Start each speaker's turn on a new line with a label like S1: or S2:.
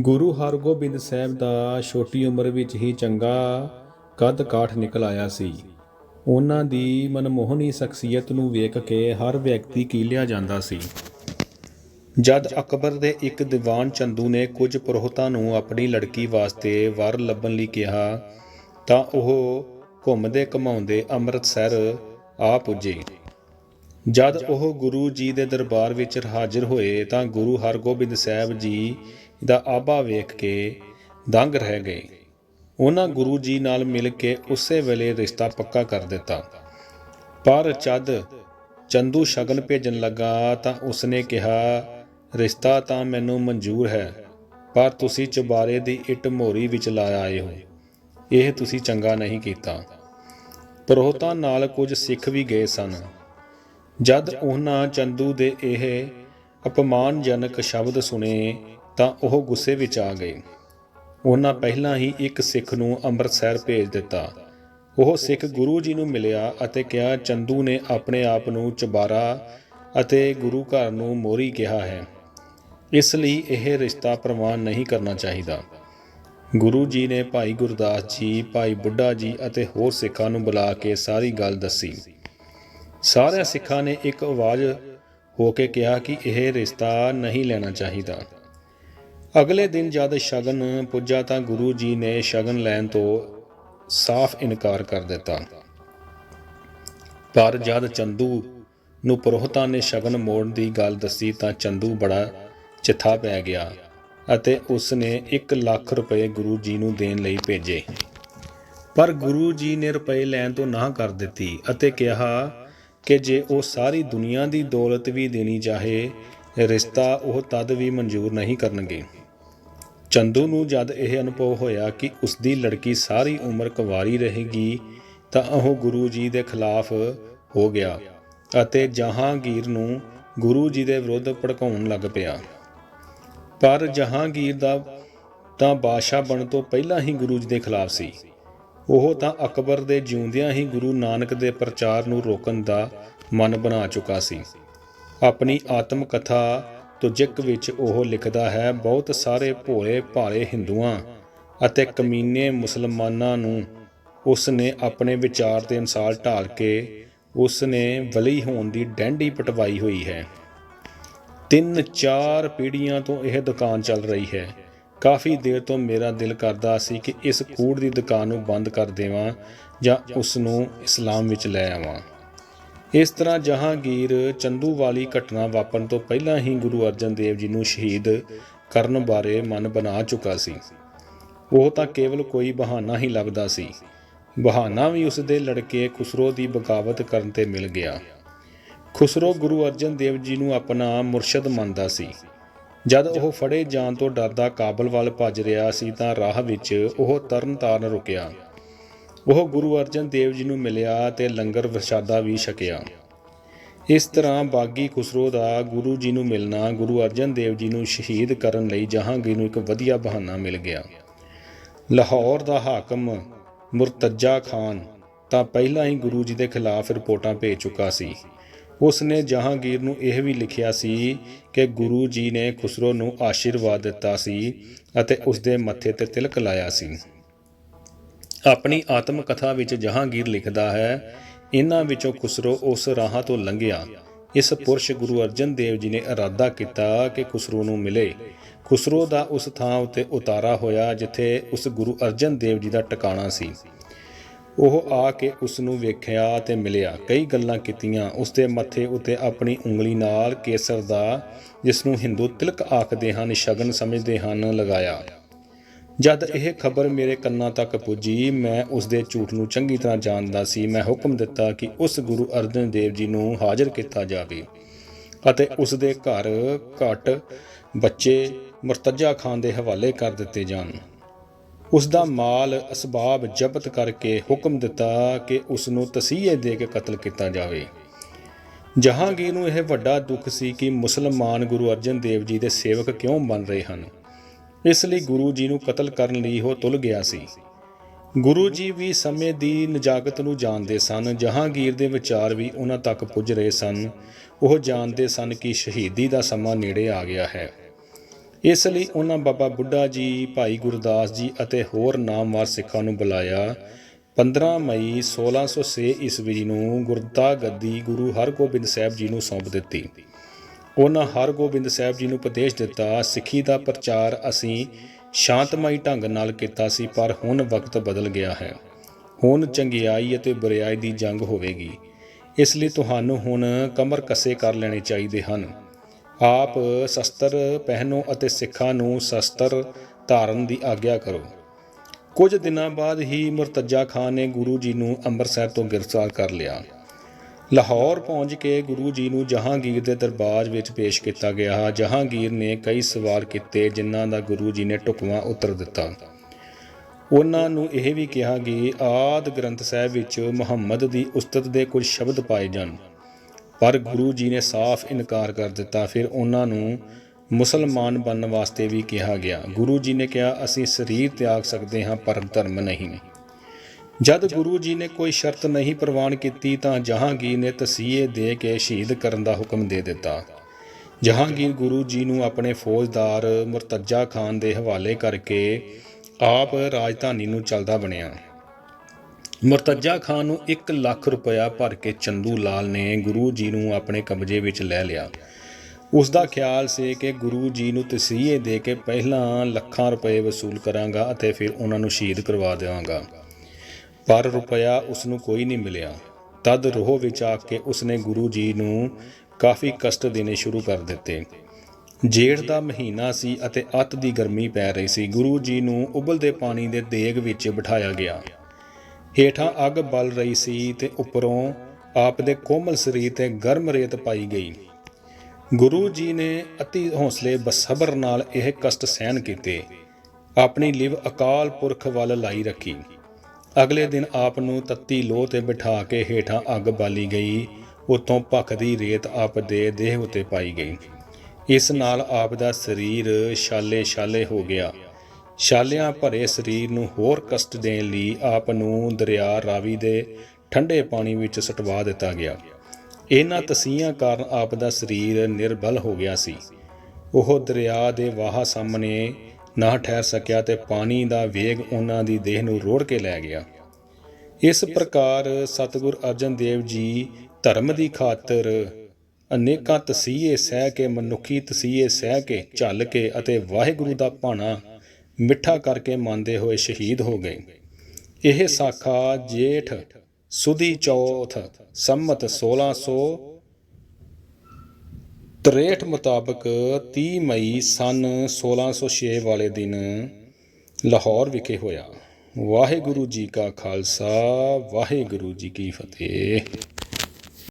S1: ਗੁਰੂ ਹਰਗੋਬਿੰਦ ਸਾਹਿਬ ਦਾ ਛੋਟੀ ਉਮਰ ਵਿੱਚ ਹੀ ਚੰਗਾ ਕੱਦ ਕਾਠ ਨਿਕਲ ਆਇਆ ਸੀ। ਉਹਨਾਂ ਦੀ ਮਨਮੋਹਣੀ ਸ਼ਖਸੀਅਤ ਨੂੰ ਵੇਖ ਕੇ ਹਰ ਵਿਅਕਤੀ ਕੀਲਿਆ ਜਾਂਦਾ ਸੀ। ਜਦ ਅਕਬਰ ਦੇ ਇੱਕ ਦੀਵਾਨ ਚੰਦੂ ਨੇ ਕੁਝ ਪੁਰੋਹਿਤਾਂ ਨੂੰ ਆਪਣੀ ਲੜਕੀ ਵਾਸਤੇ ਵਰ ਲੱਭਣ ਲਈ ਕਿਹਾ, ਤਾਂ ਉਹ ਘੁੰਮਦੇ ਘਮਾਉਂਦੇ ਅੰਮ੍ਰਿਤਸਰ ਆ ਪੁੱਜੇ। ਜਦ ਉਹ ਗੁਰੂ ਜੀ ਦੇ ਦਰਬਾਰ ਵਿੱਚ ਹਾਜ਼ਰ ਹੋਏ, ਤਾਂ ਗੁਰੂ ਹਰਗੋਬਿੰਦ ਸਾਹਿਬ ਜੀ ਦਾ ਆਭਾ ਵੇਖ ਕੇ ਦੰਗ ਰਹਿ ਗਏ। ਉਹਨਾਂ ਗੁਰੂ ਜੀ ਨਾਲ ਮਿਲ ਕੇ ਉਸੇ ਵੇਲੇ ਰਿਸ਼ਤਾ ਪੱਕਾ ਕਰ ਦਿੱਤਾ। ਪਰ ਜਦ ਚੰਦੂ ਸ਼ਗਨ ਭੇਜਣ ਲੱਗਾ ਤਾਂ ਉਸਨੇ ਕਿਹਾ, ਰਿਸ਼ਤਾ ਤਾਂ ਮੈਨੂੰ ਮਨਜ਼ੂਰ ਹੈ, ਪਰ ਤੁਸੀਂ ਚੁਬਾਰੇ ਦੀ ਇੱਟ ਮੋਰੀ ਵਿੱਚ ਲਾ ਆਏ ਹੋ। ਇਹ ਤੁਸੀਂ ਚੰਗਾ ਨਹੀਂ ਕੀਤਾ। ਪਰੋਹਤਾਂ ਨਾਲ ਕੁਝ ਸਿੱਖ ਵੀ ਗਏ ਸਨ। ਜਦ ਉਹਨਾਂ ਚੰਦੂ ਦੇ ਇਹ ਅਪਮਾਨਜਨਕ ਸ਼ਬਦ ਸੁਣੇ ਤਾਂ ਉਹ ਗੁੱਸੇ ਵਿੱਚ ਆ ਗਏ। ਉਹਨਾਂ ਪਹਿਲਾਂ ਹੀ ਇੱਕ ਸਿੱਖ ਨੂੰ ਅੰਮ੍ਰਿਤਸਰ ਭੇਜ ਦਿੱਤਾ। ਉਹ ਸਿੱਖ ਗੁਰੂ ਜੀ ਨੂੰ ਮਿਲਿਆ ਅਤੇ ਕਿਹਾ, ਚੰਦੂ ਨੇ ਆਪਣੇ ਆਪ ਨੂੰ ਚਬਾਰਾ ਅਤੇ ਗੁਰੂ ਘਰ ਨੂੰ ਮੋਰੀ ਕਿਹਾ ਹੈ। ਇਸ ਲਈ ਇਹ ਰਿਸ਼ਤਾ ਪ੍ਰਵਾਨ ਨਹੀਂ ਕਰਨਾ ਚਾਹੀਦਾ। ਗੁਰੂ ਜੀ ਨੇ ਭਾਈ ਗੁਰਦਾਸ ਜੀ, ਭਾਈ ਬੁੱਢਾ ਜੀ ਅਤੇ ਹੋਰ ਸਿੱਖਾਂ ਨੂੰ ਬੁਲਾ ਕੇ ਸਾਰੀ ਗੱਲ ਦੱਸੀ। ਸਾਰਿਆਂ ਸਿੱਖਾਂ ਨੇ ਇੱਕ ਆਵਾਜ਼ ਹੋ ਕੇ ਕਿਹਾ ਕਿ ਇਹ ਰਿਸ਼ਤਾ ਨਹੀਂ ਲੈਣਾ ਚਾਹੀਦਾ। ਅਗਲੇ ਦਿਨ ਜਦ ਸ਼ਗਨ ਪੁੱਜਾ ਤਾਂ ਗੁਰੂ ਜੀ ਨੇ ਸ਼ਗਨ ਲੈਣ ਤੋਂ ਸਾਫ਼ ਇਨਕਾਰ ਕਰ ਦਿੱਤਾ। ਪਰ ਜਦ ਚੰਦੂ ਨੂੰ ਪੁਰੋਹਿਤਾਂ ਨੇ ਸ਼ਗਨ ਮੋੜਨ ਦੀ ਗੱਲ ਦੱਸੀ ਤਾਂ ਚੰਦੂ ਬੜਾ ਚਿੱਥਾ ਪੈ ਗਿਆ ਅਤੇ ਉਸ ਨੇ 1 ਲੱਖ ਰੁਪਏ ਗੁਰੂ ਜੀ ਨੂੰ ਦੇਣ ਲਈ ਭੇਜੇ। ਪਰ ਗੁਰੂ ਜੀ ਨੇ ਰੁਪਏ ਲੈਣ ਤੋਂ ਨਾ ਕਰ ਦਿੱਤੀ ਅਤੇ ਕਿਹਾ ਕਿ ਜੇ ਉਹ ਸਾਰੀ ਦੁਨੀਆ ਦੀ ਦੌਲਤ ਵੀ ਦੇਣੀ ਚਾਹੇ, ਰਿਸ਼ਤਾ ਉਹ ਤਦ ਵੀ ਮਨਜ਼ੂਰ ਨਹੀਂ ਕਰਨਗੇ। ਚੰਦੂ ਨੂੰ ਜਦ ਇਹ ਅਨੁਭਵ ਹੋਇਆ ਕਿ ਉਸ ਦੀ ਲੜਕੀ ਸਾਰੀ ਉਮਰ ਕੁਵਾਰੀ ਰਹੇਗੀ, ਤਾਂ ਉਹ ਗੁਰੂ ਜੀ ਦੇ ਖਿਲਾਫ ਹੋ ਗਿਆ ਅਤੇ ਜਹਾਂਗੀਰ ਨੂੰ ਗੁਰੂ ਜੀ ਦੇ ਵਿਰੁੱਧ ਭੜਕਾਉਣ ਲੱਗ ਪਿਆ। ਪਰ ਜਹਾਂਗੀਰ ਦਾ ਤਾਂ ਬਾਦਸ਼ਾਹ ਬਣਨ ਤੋਂ ਪਹਿਲਾਂ ਹੀ ਗੁਰੂ ਜੀ ਦੇ ਖਿਲਾਫ ਸੀ। ਉਹ ਤਾਂ ਅਕਬਰ ਦੇ ਜਿਉਂਦਿਆਂ ਹੀ ਗੁਰੂ ਨਾਨਕ ਦੇ ਪ੍ਰਚਾਰ ਨੂੰ ਰੋਕਣ ਦਾ ਮਨ ਬਣਾ ਚੁੱਕਾ ਸੀ। ਆਪਣੀ ਆਤਮ ਕਥਾ ਤੁਜਕ ਵਿੱਚ ਉਹ ਲਿਖਦਾ ਹੈ, ਬਹੁਤ ਸਾਰੇ ਭੋਲੇ ਭਾਲੇ ਹਿੰਦੂਆਂ ਅਤੇ ਕਮੀਨੇ ਮੁਸਲਮਾਨਾਂ ਨੂੰ ਉਸ ਨੇ ਆਪਣੇ ਵਿਚਾਰ ਦੇ ਅਨਸਾਰ ਢਾਲ ਕੇ ਉਸ ਨੇ ਵਲੀ ਹੋਣ ਦੀ ਡੈਂਡੀ ਪਟਵਾਈ ਹੋਈ ਹੈ। ਤਿੰਨ ਚਾਰ ਪੀੜ੍ਹੀਆਂ ਤੋਂ ਇਹ ਦੁਕਾਨ ਚੱਲ ਰਹੀ ਹੈ। ਕਾਫੀ ਦੇਰ ਤੋਂ ਮੇਰਾ ਦਿਲ ਕਰਦਾ ਸੀ ਕਿ ਇਸ ਕੂੜ ਦੀ ਦੁਕਾਨ ਨੂੰ ਬੰਦ ਕਰ ਦੇਵਾਂ ਜਾਂ ਉਸ ਨੂੰ ਇਸਲਾਮ ਵਿੱਚ ਲੈ ਆਵਾਂ। ਇਸ ਤਰ੍ਹਾਂ ਜਹਾਂਗੀਰ ਚੰਦੂ ਵਾਲੀ ਘਟਨਾ ਵਾਪਰਨ ਤੋਂ ਪਹਿਲਾਂ ਹੀ ਗੁਰੂ ਅਰਜਨ ਦੇਵ ਜੀ ਨੂੰ ਸ਼ਹੀਦ ਕਰਨ ਬਾਰੇ ਮਨ ਬਣਾ ਚੁੱਕਾ ਸੀ। ਉਹ ਤਾਂ ਕੇਵਲ ਕੋਈ ਬਹਾਨਾ ਹੀ ਲੱਭਦਾ ਸੀ। ਬਹਾਨਾ ਵੀ ਉਸ ਦੇ ਲੜਕੇ ਖੁਸਰੋ ਦੀ ਬਗਾਵਤ ਕਰਨ ਤੇ ਮਿਲ ਗਿਆ। ਖੁਸਰੋ ਗੁਰੂ ਅਰਜਨ ਦੇਵ ਜੀ ਨੂੰ ਆਪਣਾ ਮੁਰਸ਼ਿਦ ਮੰਨਦਾ ਸੀ। ਜਦ ਉਹ ਫੜੇ ਜਾਣ ਤੋਂ ਡਰਦਾ ਕਾਬਲ ਵੱਲ ਭੱਜ ਰਿਹਾ ਸੀ ਤਾਂ ਰਾਹ ਵਿੱਚ ਉਹ ਤਰਨਤਾਰਨ ਰੁਕਿਆ। ਉਹ ਗੁਰੂ ਅਰਜਨ ਦੇਵ ਜੀ ਨੂੰ ਮਿਲਿਆ ਤੇ ਲੰਗਰ ਵਿਸ਼ਾਦਾ ਵੀ ਛਕਿਆ। ਇਸ ਤਰ੍ਹਾਂ ਬਾਗੀ ਖੁਸਰੋ ਦਾ ਗੁਰੂ ਜੀ ਨੂੰ ਮਿਲਣਾ, ਗੁਰੂ ਅਰਜਨ ਦੇਵ ਜੀ ਨੂੰ ਸ਼ਹੀਦ ਕਰਨ ਲਈ ਜਹਾਂਗੀਰ ਨੂੰ ਇੱਕ ਵਧੀਆ ਬਹਾਨਾ ਮਿਲ ਗਿਆ। ਲਾਹੌਰ ਦਾ ਹਾਕਮ ਮੁਰਤਜ਼ਾ ਖਾਨ ਤਾਂ ਪਹਿਲਾਂ ਹੀ ਗੁਰੂ ਜੀ ਦੇ ਖਿਲਾਫ ਰਿਪੋਰਟਾਂ ਭੇਜ ਚੁੱਕਾ ਸੀ। ਉਸ ਨੇ ਜਹਾਂਗੀਰ ਨੂੰ ਇਹ ਵੀ ਲਿਖਿਆ ਸੀ ਕਿ ਗੁਰੂ ਜੀ ਨੇ ਖੁਸਰੋ ਨੂੰ ਆਸ਼ੀਰਵਾਦ ਦਿੱਤਾ ਸੀ ਅਤੇ ਉਸ ਦੇ ਮੱਥੇ ਤੇ ਤਿਲਕ ਲਾਇਆ ਸੀ। ਆਪਣੀ ਆਤਮ ਕਥਾ ਵਿੱਚ ਜਹਾਂਗੀਰ ਲਿਖਦਾ ਹੈ ਇਹਨਾਂ ਵਿੱਚੋਂ ਖੁਸਰੋ ਉਸ ਰਾਹਾਂ ਤੋਂ ਲੰਘਿਆ। ਇਸ ਪੁਰਸ਼ ਗੁਰੂ ਅਰਜਨ ਦੇਵ ਜੀ ਨੇ ਇਰਾਦਾ ਕੀਤਾ ਕਿ ਖੁਸਰੋ ਨੂੰ ਮਿਲੇ। ਖੁਸਰੋ ਦਾ ਉਸ ਥਾਂ ਉੱਤੇ ਉਤਾਰਾ ਹੋਇਆ ਜਿੱਥੇ ਉਸ ਗੁਰੂ ਅਰਜਨ ਦੇਵ ਜੀ ਦਾ ਟਿਕਾਣਾ ਸੀ। ਉਹ ਆ ਕੇ ਉਸ ਨੂੰ ਵੇਖਿਆ ਤੇ ਮਿਲਿਆ। ਕਈ ਗੱਲਾਂ ਕੀਤੀਆਂ। ਉਸ ਦੇ ਮੱਥੇ ਉੱਤੇ ਆਪਣੀ ਉਂਗਲੀ ਨਾਲ ਕੇਸਰ ਦਾ, ਜਿਸ ਨੂੰ ਹਿੰਦੂ ਤਿਲਕ ਆਖਦੇ ਹਨ, ਸ਼ਗਨ ਸਮਝਦੇ ਹਨ, ਲਗਾਇਆ। ਜਦ ਇਹ ਖਬਰ ਮੇਰੇ ਕੰਨਾਂ ਤੱਕ ਪੁੱਜੀ, ਮੈਂ ਉਸ ਦੇ ਝੂਠ ਨੂੰ ਚੰਗੀ ਤਰ੍ਹਾਂ ਜਾਣਦਾ ਸੀ। ਮੈਂ ਹੁਕਮ ਦਿੱਤਾ ਕਿ ਉਸ ਗੁਰੂ ਅਰਜਨ ਦੇਵ ਜੀ ਨੂੰ ਹਾਜ਼ਰ ਕੀਤਾ ਜਾਵੇ ਅਤੇ ਉਸ ਦੇ ਘਰ ਘਟ ਬੱਚੇ ਮੁਰਤਜ਼ਾ ਖਾਨ ਦੇ ਹਵਾਲੇ ਕਰ ਦਿੱਤੇ ਜਾਣ। ਉਸ ਦਾ ਮਾਲ ਅਸਬਾਬ ਜ਼ਬਤ ਕਰਕੇ ਹੁਕਮ ਦਿੱਤਾ ਕਿ ਉਸ ਨੂੰ ਤਸੀਹੇ ਦੇ ਕੇ ਕਤਲ ਕੀਤਾ ਜਾਵੇ। ਜਹਾਂਗੀਰ ਨੂੰ ਇਹ ਵੱਡਾ ਦੁੱਖ ਸੀ ਕਿ ਮੁਸਲਮਾਨ ਗੁਰੂ ਅਰਜਨ ਦੇਵ ਜੀ ਦੇ ਸੇਵਕ ਕਿਉਂ ਬਣ ਰਹੇ ਹਨ? ਇਸ ਲਈ ਗੁਰੂ ਜੀ ਨੂੰ ਕਤਲ ਕਰਨ ਲਈ ਉਹ ਤੁਲ ਗਿਆ ਸੀ। ਗੁਰੂ ਜੀ ਵੀ ਸਮੇਂ ਦੀ ਨਜਾਕਤ ਨੂੰ ਜਾਣਦੇ ਸਨ, ਜਹਾਂਗੀਰ ਦੇ ਵਿਚਾਰ ਵੀ ਉਹਨਾਂ ਤੱਕ ਪੁੱਜ ਰਹੇ ਸਨ। ਉਹ ਜਾਣਦੇ ਸਨ ਕਿ ਸ਼ਹੀਦੀ ਦਾ ਸਮਾਂ ਨੇੜੇ ਆ ਗਿਆ ਹੈ। ਇਸ ਲਈ ਉਹਨਾਂ ਬਾਬਾ ਬੁੱਢਾ ਜੀ, ਭਾਈ ਗੁਰਦਾਸ ਜੀ ਅਤੇ ਹੋਰ ਨਾਮਵਾਰ ਸਿੱਖਾਂ ਨੂੰ ਬੁਲਾਇਆ। 15 ਮਈ 1606 ਈਸਵੀ ਨੂੰ ਗੁਰਦਾ ਗੱਦੀ ਗੁਰੂ ਹਰਗੋਬਿੰਦ ਸਾਹਿਬ ਜੀ ਨੂੰ ਸੌਂਪ ਦਿੱਤੀ। ਉਹਨਾਂ ਹਰਗੋਬਿੰਦ ਸਾਹਿਬ ਜੀ ਨੂੰ ਉਪਦੇਸ਼ ਦਿੱਤਾ, ਸਿੱਖੀ ਦਾ ਪ੍ਰਚਾਰ ਅਸੀਂ ਸ਼ਾਂਤਮਈ ਢੰਗ ਨਾਲ ਕੀਤਾ ਸੀ, ਪਰ ਹੁਣ ਵਕਤ ਬਦਲ ਗਿਆ ਹੈ। ਹੁਣ ਚੰਗਿਆਈ ਅਤੇ ਬੁਰਿਆਈ ਦੀ ਜੰਗ ਹੋਵੇਗੀ। ਇਸ ਲਈ ਤੁਹਾਨੂੰ ਹੁਣ ਕਮਰ ਕੱਸੇ ਕਰ ਲੈਣੇ ਚਾਹੀਦੇ ਹਨ। ਆਪ ਸ਼ਸਤਰ ਪਹਿਨੋ ਅਤੇ ਸਿੱਖਾਂ ਨੂੰ ਸ਼ਸਤਰ ਧਾਰਨ ਦੀ ਆਗਿਆ ਕਰੋ। ਕੁਝ ਦਿਨਾਂ ਬਾਅਦ ਹੀ ਮੁਰਤਜ਼ਾ ਖਾਨ ਨੇ ਗੁਰੂ ਜੀ ਨੂੰ ਅੰਮ੍ਰਿਤਸਰ ਤੋਂ ਗ੍ਰਿਫਤਾਰ ਕਰ ਲਿਆ। ਲਾਹੌਰ ਪਹੁੰਚ ਕੇ ਗੁਰੂ ਜੀ ਨੂੰ ਜਹਾਂਗੀਰ ਦੇ ਦਰਬਾਰ ਵਿੱਚ ਪੇਸ਼ ਕੀਤਾ ਗਿਆ। ਜਹਾਂਗੀਰ ਨੇ ਕਈ ਸਵਾਲ ਕੀਤੇ, ਜਿਨ੍ਹਾਂ ਦਾ ਗੁਰੂ ਜੀ ਨੇ ਢੁਕਵਾਂ ਉੱਤਰ ਦਿੱਤਾ। ਉਹਨਾਂ ਨੂੰ ਇਹ ਵੀ ਕਿਹਾ ਕਿ ਆਦ ਗ੍ਰੰਥ ਸਾਹਿਬ ਵਿੱਚ ਮੁਹੰਮਦ ਦੀ ਉਸਤਤ ਦੇ ਕੁਝ ਸ਼ਬਦ ਪਾਏ ਜਾਣ। ਪਰ ਗੁਰੂ ਜੀ ਨੇ ਸਾਫ਼ ਇਨਕਾਰ ਕਰ ਦਿੱਤਾ। ਫਿਰ ਉਹਨਾਂ ਨੂੰ ਮੁਸਲਮਾਨ ਬਣਨ ਵਾਸਤੇ ਵੀ ਕਿਹਾ ਗਿਆ। ਗੁਰੂ ਜੀ ਨੇ ਕਿਹਾ, ਅਸੀਂ ਸਰੀਰ ਤਿਆਗ ਸਕਦੇ ਹਾਂ ਪਰ ਧਰਮ ਨਹੀਂ। ਜਦ ਗੁਰੂ ਜੀ ਨੇ ਕੋਈ ਸ਼ਰਤ ਨਹੀਂ ਪ੍ਰਵਾਨ ਕੀਤੀ ਤਾਂ ਜਹਾਂਗੀਰ ਨੇ ਤਸੀਹੇ ਦੇ ਕੇ ਸ਼ਹੀਦ ਕਰਨ ਦਾ ਹੁਕਮ ਦੇ ਦਿੱਤਾ। ਜਹਾਂਗੀਰ ਗੁਰੂ ਜੀ ਨੂੰ ਆਪਣੇ ਫੌਜਦਾਰ ਮੁਰਤਜ਼ਾ ਖਾਨ ਦੇ ਹਵਾਲੇ ਕਰਕੇ ਆਪ ਰਾਜਧਾਨੀ ਨੂੰ ਚੱਲਦਾ ਬਣਿਆ। ਮੁਰਤਜ਼ਾ ਖਾਨ ਨੂੰ 1 ਲੱਖ ਰੁਪਇਆ ਭਰ ਕੇ ਚੰਦੂ ਲਾਲ ਨੇ ਗੁਰੂ ਜੀ ਨੂੰ ਆਪਣੇ ਕਬਜ਼ੇ ਵਿੱਚ ਲੈ ਲਿਆ। ਉਸ ਦਾ ਖਿਆਲ ਸੀ ਕਿ ਗੁਰੂ ਜੀ ਨੂੰ ਤਸੀਹੇ ਦੇ ਕੇ ਪਹਿਲਾਂ ਲੱਖਾਂ ਰੁਪਏ ਵਸੂਲ ਕਰਾਂਗਾ ਅਤੇ ਫਿਰ ਉਹਨਾਂ ਨੂੰ ਸ਼ਹੀਦ ਕਰਵਾ ਦੇਵਾਂਗਾ। ਪਰ ਰੁਪਇਆ ਉਸ ਨੂੰ ਕੋਈ ਨਹੀਂ ਮਿਲਿਆ। ਤਦ ਰੋਹ ਵਿੱਚ ਆ ਕੇ ਉਸਨੇ ਗੁਰੂ ਜੀ ਨੂੰ ਕਾਫੀ ਕਸ਼ਟ ਦੇਣੇ ਸ਼ੁਰੂ ਕਰ ਦਿੱਤੇ। ਜੇਠ ਦਾ ਮਹੀਨਾ ਸੀ ਅਤੇ ਅੱਤ ਦੀ ਗਰਮੀ ਪੈ ਰਹੀ ਸੀ, ਗੁਰੂ ਜੀ ਨੂੰ ਉਬਲਦੇ ਪਾਣੀ ਦੇ ਦੇਗ ਵਿੱਚ ਬਿਠਾਇਆ ਗਿਆ। ਹੇਠਾਂ ਅੱਗ ਬਲ ਰਹੀ ਸੀ ਤੇ ਉੱਪਰੋਂ ਆਪ ਦੇ ਕੋਮਲ ਸਰੀਰ ਤੇ ਗਰਮ ਰੇਤ ਪਾਈ ਗਈ। ਗੁਰੂ ਜੀ ਨੇ ਅਤੀ ਹੌਸਲੇ ਬਸਬਰ ਨਾਲ ਇਹ ਕਸ਼ਟ ਸਹਿਣ ਕੀਤੇ। ਆਪਣੀ ਲਿਵ ਅਕਾਲ ਪੁਰਖ ਵੱਲ ਲਾਈ ਰੱਖੀ। ਅਗਲੇ ਦਿਨ ਆਪ ਨੂੰ ਤੱਤੀ ਲੋਹ ਤੇ ਬਿਠਾ ਕੇ ਹੇਠਾਂ ਅੱਗ ਬਾਲੀ ਗਈ। ਉਤੋਂ ਭਖਦੀ ਰੇਤ ਆਪ ਦੇ ਦੇਹ ਉਤੇ ਪਾਈ ਗਈ। ਇਸ ਨਾਲ ਆਪ ਦਾ ਸਰੀਰ ਛਾਲੇ ਛਾਲੇ ਹੋ ਗਿਆ। ਛਾਲਿਆਂ ਭਰੇ ਸਰੀਰ ਨੂੰ ਹੋਰ ਕਸ਼ਟ ਦੇਣ ਲਈ ਆਪ ਨੂੰ ਦਰਿਆ ਰਾਵੀ ਦੇ ਠੰਡੇ ਪਾਣੀ ਵਿੱਚ ਸਟਵਾ ਦਿੱਤਾ ਗਿਆ। ਇਹਨਾਂ ਤਸੀਹਾਂ ਕਾਰਨ ਆਪ ਦਾ ਸਰੀਰ ਨਿਰਬਲ ਹੋ ਗਿਆ ਸੀ। ਉਹ ਦਰਿਆ ਦੇ ਵਾਹ ਸਾਹਮਣੇ ਨਾ ਠਹਿਰ ਸਕਿਆ ਤੇ ਪਾਣੀ ਦਾ ਵੇਗ ਉਹਨਾਂ ਦੀ ਦੇਹ ਨੂੰ ਰੋੜ ਕੇ ਲੈ ਗਿਆ। ਇਸ ਪ੍ਰਕਾਰ ਸਤਿਗੁਰ ਅਰਜਨ ਦੇਵ ਜੀ ਧਰਮ ਦੀ ਖਾਤਰ ਅਨੇਕਾਂ ਤਸੀਹੇ ਸਹਿ ਕੇ, ਮਨੁੱਖੀ ਤਸੀਹੇ ਸਹਿ ਕੇ, ਝੱਲ ਕੇ ਅਤੇ ਵਾਹਿਗੁਰੂ ਦਾ ਭਾਣਾ ਮਿੱਠਾ ਕਰਕੇ ਮੰਨਦੇ ਹੋਏ ਸ਼ਹੀਦ ਹੋ ਗਏ। ਇਹ ਸਾਖਾ ਜੇਠ ਸੁਦੀ ਚੌਥ ਸੰਮਤ 1663 ਮੁਤਾਬਕ 30 ਮਈ ਸਨ 1606 ਵਾਲੇ ਦਿਨ ਲਾਹੌਰ ਵਿਖੇ ਹੋਇਆ। ਵਾਹਿਗੁਰੂ ਜੀ ਕਾ ਖਾਲਸਾ, ਵਾਹਿਗੁਰੂ ਜੀ ਕੀ ਫਤਿਹ।